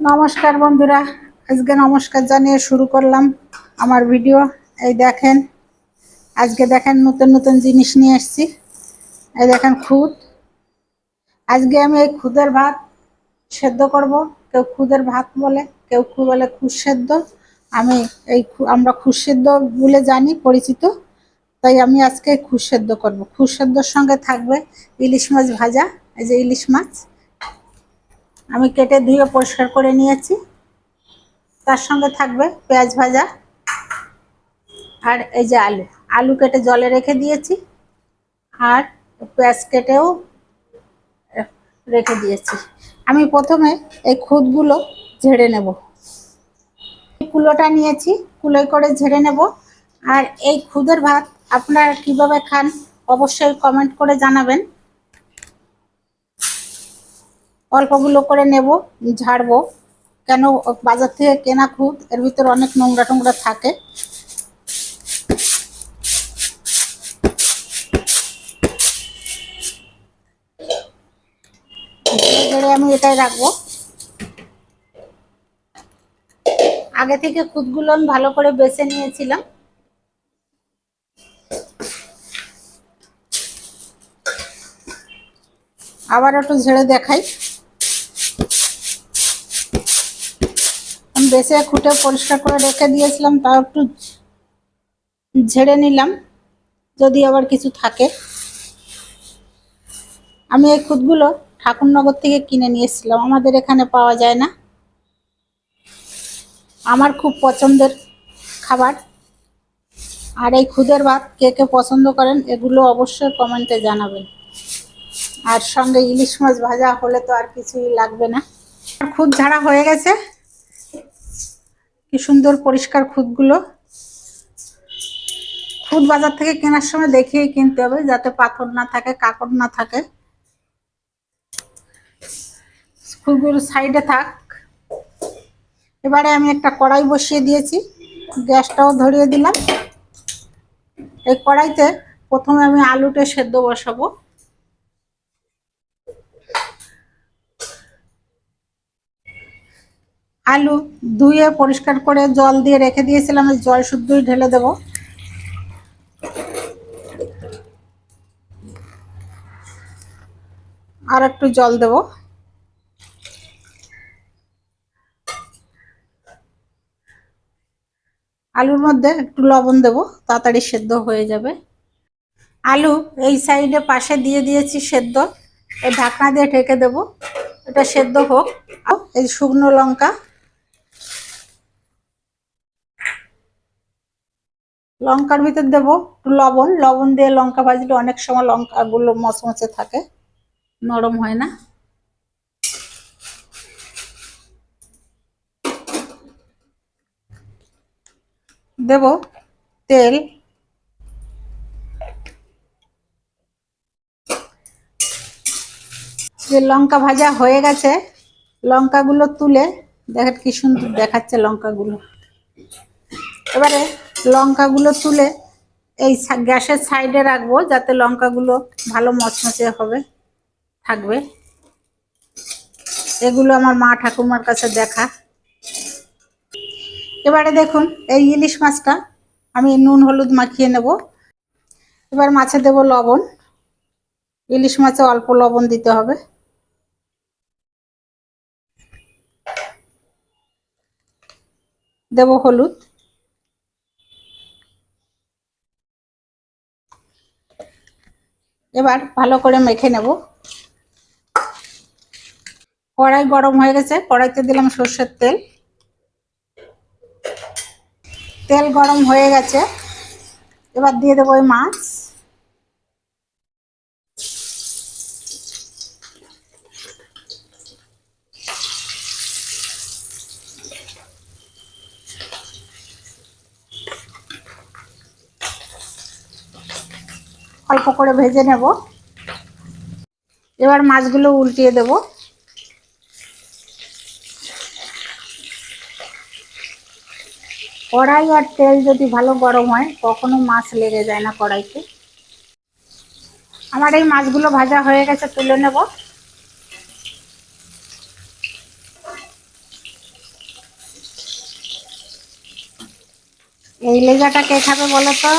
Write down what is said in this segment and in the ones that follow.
নমস্কার বন্ধুরা, আজকে নমস্কার জানিয়ে শুরু করলাম আমার ভিডিও। এই দেখেন, আজকে দেখেন নতুন নতুন জিনিস নিয়ে এসেছি। এই দেখেন খুদ। আজকে আমি এই খুদের ভাত সেদ্ধ করব। কেউ খুদের ভাত বলে, কেউ খু বলে খুদ সেদ্ধ। আমি এই আমরা খুদ সেদ্ধ বলে জানি, পরিচিত। তাই আমি আজকে খুদ সেদ্ধ করব। খুদ সেদ্ধর সঙ্গে থাকবে ইলিশ মাছ ভাজা, এই যে ইলিশ মাছ। আমি কেটে ধুয়ে পরিষ্কার করে নিয়েছি। তার সঙ্গে থাকবে পেঁয়াজ ভাজা আর এই যে আলু। আলু কেটে জলে রেখে দিয়েছি আর পেঁয়াজ কেটেও রেখে দিয়েছি। আমি প্রথমে এই খুদগুলো ঝেড়ে নেব। কুলোটা নিয়েছি, কুলোয় করে ঝেড়ে নেব। আর এই খুদের ভাত আপনারা কীভাবে খান অবশ্যই কমেন্ট করে জানাবেন। অল্পগুলো করে নেব, ঝাড়বো। কেন বাজার থেকে কেনা খুদ, এর ভিতরে অনেক নোংরা টোংরা থাকে। আমি এটাই রাখব। আগে থেকে খুদগুলো আমি ভালো করে বেছে নিয়েছিলাম। আবার একটু ঝেড়ে দেখাই। বেছে খুঁটে পরিষ্কার করে রেখে দিয়েছিলাম, তাও একটু ঝেড়ে নিলাম, যদি আবার কিছু থাকে। আমি এই খুদগুলো ঠাকুরনগর থেকে কিনে নিয়ে এসেছিলাম, আমাদের এখানে পাওয়া যায় না। আমার খুব পছন্দের খাবার। আর এই খুদের ভাত কে কে পছন্দ করেন, এগুলো অবশ্যই কমেন্টে জানাবেন। আর সঙ্গে ইলিশ মাছ ভাজা হলে তো আর কিছুই লাগবে না। খুদ ঝাড়া হয়ে গেছে কি সুন্দর পরিষ্কার খুদগুলো খুদ বাজার থেকে কেনার সময় দেখিয়ে কিনতে হবে, যাতে পাথর না থাকে কাকড় না থাকে। খুদগুলো সাইডে থাক। এবারে আমি একটা কড়াই বসিয়ে দিয়েছি, গ্যাসটাও ধরিয়ে দিলাম। এই কড়াইতে প্রথমে আমি আলুটা সেদ্ধ বসাবো। আলু ধুয়ে পরিষ্কার করে জল দিয়ে রেখে দিয়েছিলাম জল শুদ্ধই ঢেলে দেব। আর একটু জল দেব। আলুর মধ্যে একটু লবণ দেব, তাড়াতাড়ি সেদ্ধ হয়ে যাবে। আলু এই সাইডে পাশে দিয়ে দিয়েছি সেদ্ধ এই ঢাকনা দিয়ে ঢেকে দেব। এটা সেদ্ধ হোক। এই শুকনো লঙ্কা লঙ্কার ভিতর দেবো একটু লবণ। লবণ দিয়ে লঙ্কা ভাজলে অনেক সময় লঙ্কাগুলো মচমচে থাকে। নরম হয় না। দেব তেল। যে লঙ্কা ভাজা হয়ে গেছে, লঙ্কাগুলো তুলে দেখেন কি সুন্দর দেখাচ্ছে লঙ্কাগুলো। এবারে লঙ্কাগুলো তুলে এই গ্যাসের সাইডে রাখব যাতে লঙ্কাগুলো ভালো মচমচে হবে, থাকবে। এগুলো আমার মা ঠাকুমার কাছে দেখা। এবারে দেখুন, এই ইলিশ মাছটা আমি নুন, হলুদ মাখিয়ে নেব। এবার মাছে দেব লবণ। ইলিশ মাছে অল্প লবণ দিতে হবে। দেব হলুদ। এবার ভালো করে মেখে নেব। কড়াই গরম হয়ে গেছে, কড়াইতে দিলাম সর্ষের তেল। তেল গরম হয়ে গেছে, এবার দিয়ে দেবো ওই মাছ। অল্প করে ভেজে নেব। এবার মাছগুলো উল্টিয়ে দেব। কড়াই আর তেল যদি ভালো গরম হয়, কখনো মাছ লেগে যায় না কড়াইতে। আমার এই মাছগুলো ভাজা হয়ে গেছে, তুলে নেব। এই লেজাটা কে খাবে বলো তো?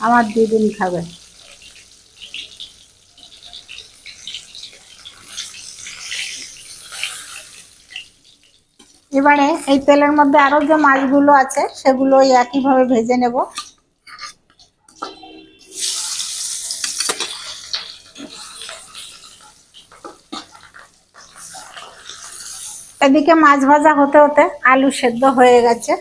আমার দিদিন খাবে। এবারে এই তেলের মধ্যে আরও যে মাছগুলো আছে, সেগুলো ওই একইভাবে ভেজে নেব। এদিকে মাছ ভাজা হতে হতে আলু সেদ্ধ হয়ে গেছে।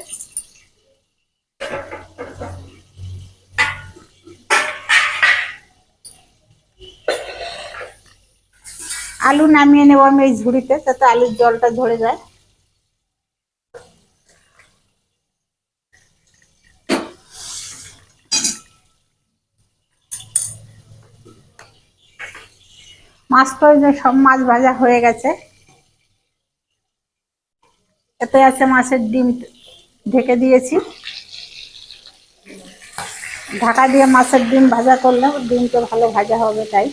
আলু নামিয়ে নেব আমি এই ঝুড়িতে তাতে আলুর জলটা ধরে যায়। মাছ যে সব মাছ ভাজা হয়ে গেছে। এতে আছে মাছের ডিম ঢেকে দিয়েছি। ঢাকা দিয়ে মাছের ডিম ভাজা করলে ডিমটা ভালো ভাজা হবে তাই।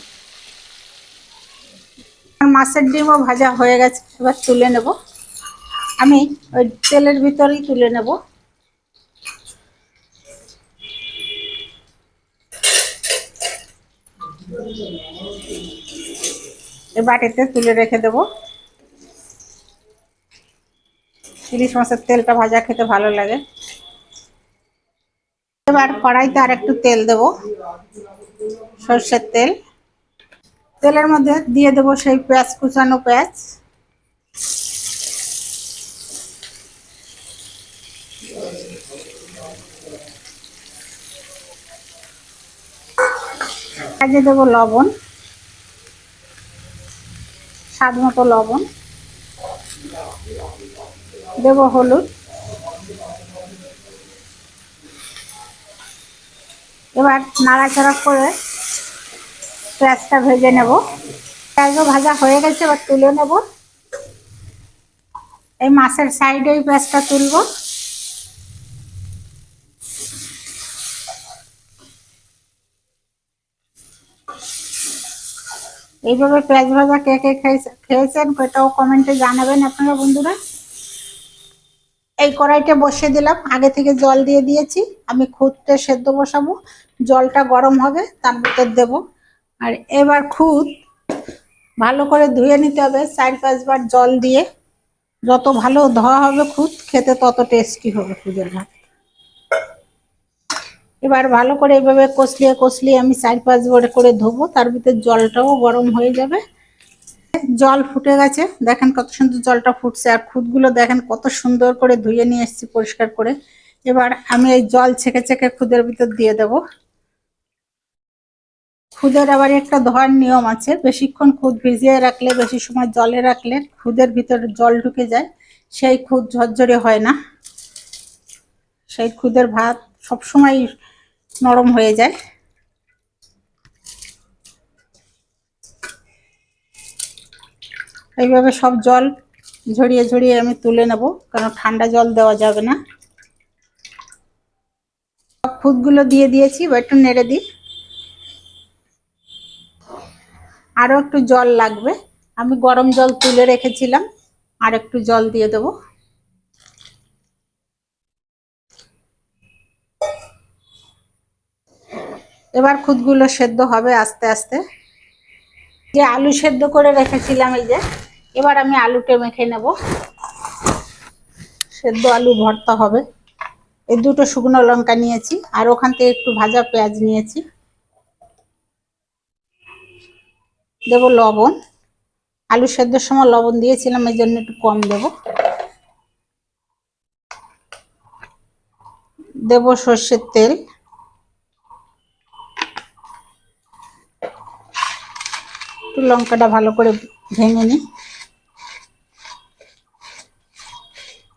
মাছের ডিমও ভাজা হয়ে গেছে, এবার তুলে নেব। আমি ওই তেলের ভিতরেই তুলে নেব। বাটিতে তুলে রেখে দেব। ইলিশ মাছের তেলটা ভাজা খেতে ভালো লাগে। এবার কড়াইতে আর একটু তেল দেব। সর্ষের তেল। তেলের মধ্যে দিয়ে দেবো সেই পেঁয়াজ কুচানো পেঁয়াজ। কাজে দেবো লবণ। স্বাদ মতো লবণ। দেব হলুদ। এবার নাড়াচাড়া করে পেঁয়াজটা ভেজে নেব। পেঁয়াজও ভাজা হয়ে গেছে, এবার তুলে নেব। এই মাছের সাইডে এই পেঁয়াজটা তুলব। এইভাবে পেঁয়াজ ভাজা কে কে খেয়েছেন সেটাও কমেন্টে জানাবেন আপনারা বন্ধুরা। এই কড়াইটা বসিয়ে দিলাম। আগে থেকে জল দিয়ে দিয়েছি। আমি খুদটা সেদ্ধ বসাবো। জলটা গরম হবে, তার ভিতর দেব। আর এবার খুদ ভালো করে ধুয়ে নিতে হবে, চার পাঁচবার জল দিয়ে। যত ভালো ধোয়া হবে খুদ, খেতে তত টেস্টি হবে খুদের ভাত। এবার ভালো করে এভাবে কষলিয়ে কষলিয়ে আমি চার পাঁচবার করে ধোবো, তার ভিতর জলটাও গরম হয়ে যাবে। জল ফুটে গেছে, দেখেন কত সুন্দর জলটা ফুটছে, আর খুদগুলো দেখেন কত সুন্দর করে ধুয়ে নিয়ে এসেছি পরিষ্কার করে। এবার আমি এই জল ছেঁকে ছেঁকে খুদের ভিতর দিয়ে দেব। খুদের আবার একটা ধোয়ার নিয়ম আছে। বেশিক্ষণ খুদ ভিজিয়ে রাখলে, বেশি সময় জলে রাখলে খুদের ভিতরে জল ঢুকে যায়। সেই খুদ ঝরঝরে হয় না। সেই খুদের ভাত সবসময় নরম হয়ে যায়। এইভাবে সব জল ঝরিয়ে ঝরিয়ে আমি তুলে নেব, কারণ ঠান্ডা জল দেওয়া যাবে না। খুদগুলো দিয়ে দিয়েছি বা একটু নেড়ে দিই। আরও একটু জল লাগবে। আমি গরম জল তুলে রেখেছিলাম, আর একটু জল দিয়ে দেব। এবার খুদগুলো সেদ্ধ হবে আস্তে আস্তে। যে আলু সেদ্ধ করে রেখেছিলাম এই যে, এবার আমি আলুটা মেখে নেব। সেদ্ধ আলু ভর্তা হবে। এই দুটো শুকনো লঙ্কা নিয়েছি, আর ওখান থেকে একটু ভাজা পেঁয়াজ নিয়েছি। দেব লবণ। আলু সেদ্ধর সময় লবণ দিয়েছিলাম, এই জন্য একটু কম দেব। দেব সর্ষের তেল। একটু লঙ্কাটা ভালো করে ভেঙে নিই।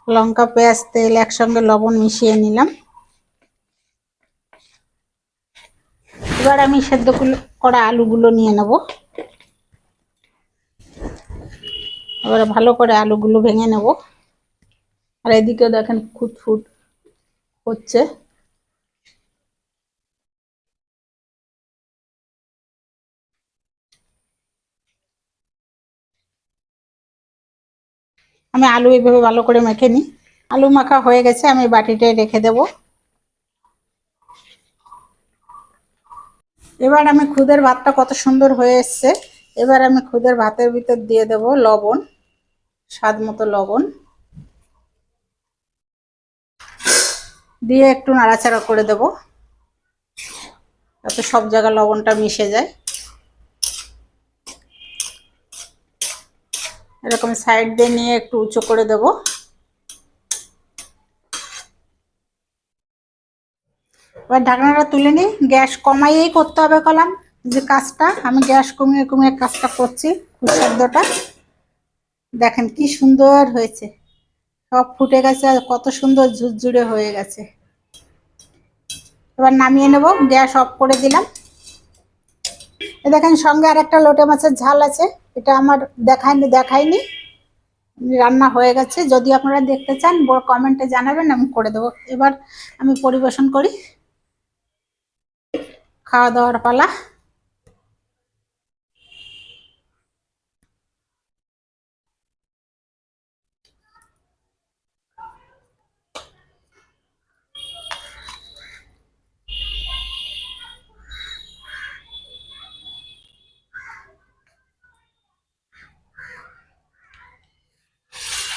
লঙ্কা, পেঁয়াজ, তেল একসঙ্গে লবণ মিশিয়ে নিলাম। এবার আমি সেদ্ধ করা আলুগুলো নিয়ে নেব। এবারে ভালো করে আলুগুলো ভেঙে নেব। আর এদিকেও দেখেন ফুটফুট হচ্ছে। আমি আলু এইভাবে ভালো করে মেখে নিই। আলু মাখা হয়ে গেছে, আমি বাটিটায় রেখে দেব। এবার আমি খুদের ভাতটা কত সুন্দর হয়ে এসছে। এবার আমি খুদের ভাতের ভিতর দিয়ে দেব লবণ। স্বাদ মতো লবণ। দিয়ে একটু নাড়াচাড়া করে দেব। যাতে সব জায়গায় লবণটা মিশে যায়। এরকম সাইড দিয়ে নিয়ে একটু উঁচু করে দেব। এবার ঢাকনাটা তুলে নিই। গ্যাস কমাইয়েই করতে হবে কলাম। যে কাজটা, আমি গ্যাস কমিয়ে কমিয়ে কাজটা করছি সেদ্ধটা দেখেন কি সুন্দর হয়েছে। সব ফুটে গেছে আর কত সুন্দর ঝুরঝুরে হয়ে গেছে। এবার নামিয়ে নেব, গ্যাস অফ করে দিলাম। দেখেন সঙ্গে আর একটা লোটে মাছের ঝাল আছে। এটা আমার দেখায়নি দেখায়নি। রান্না হয়ে গেছে। যদি আপনারা দেখতে চান কমেন্টে জানাবেন, আমি করে দেবো। এবার আমি পরিবেশন করি। খাওয়া দাওয়ার পালা।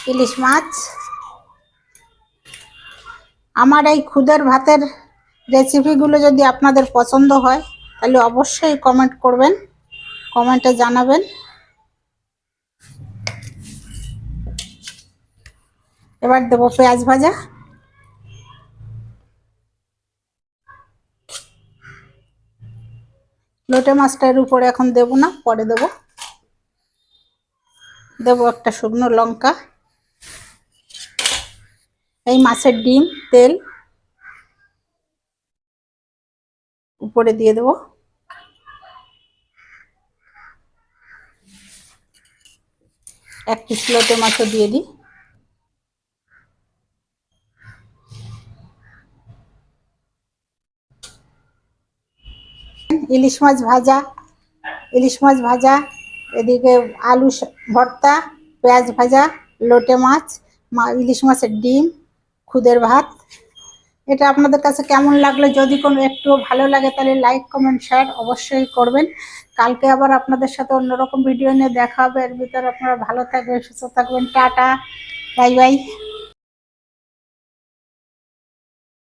ইলিশ মাছ। আমার এই খুদের ভাতের রেসিপিগুলো যদি আপনাদের পছন্দ হয়, তাহলে অবশ্যই কমেন্ট করবেন কমেন্টে জানাবেন। এবার দেবো পেঁয়াজ ভাজা। লোটে মাছটার উপরে এখন দেব না, পরে দেব। দেব একটা শুকনো লঙ্কা। এই মাছের ডিম, তেল উপরে দিয়ে দেব। এক পিস লোটে মাছও দিয়ে দিই। ইলিশ মাছ ভাজা, ইলিশ মাছ ভাজা, এদিকে আলু ভর্তা, পেঁয়াজ ভাজা, লোটে মাছ ইলিশ মাছের ডিম খুদের ভাত। এটা আপনাদের কাছে কেমন লাগল? যদি কোনো একটু ভালো লাগে, তাহলে লাইক কমেন্ট শেয়ার অবশ্যই করবেন। কালকে আবার আপনাদের সাথে অন্যরকম ভিডিও নিয়ে দেখা হবে। এর ভিতরে আপনারা ভালো থাকবেন, সুস্থ থাকবেন। Tata, bye bye.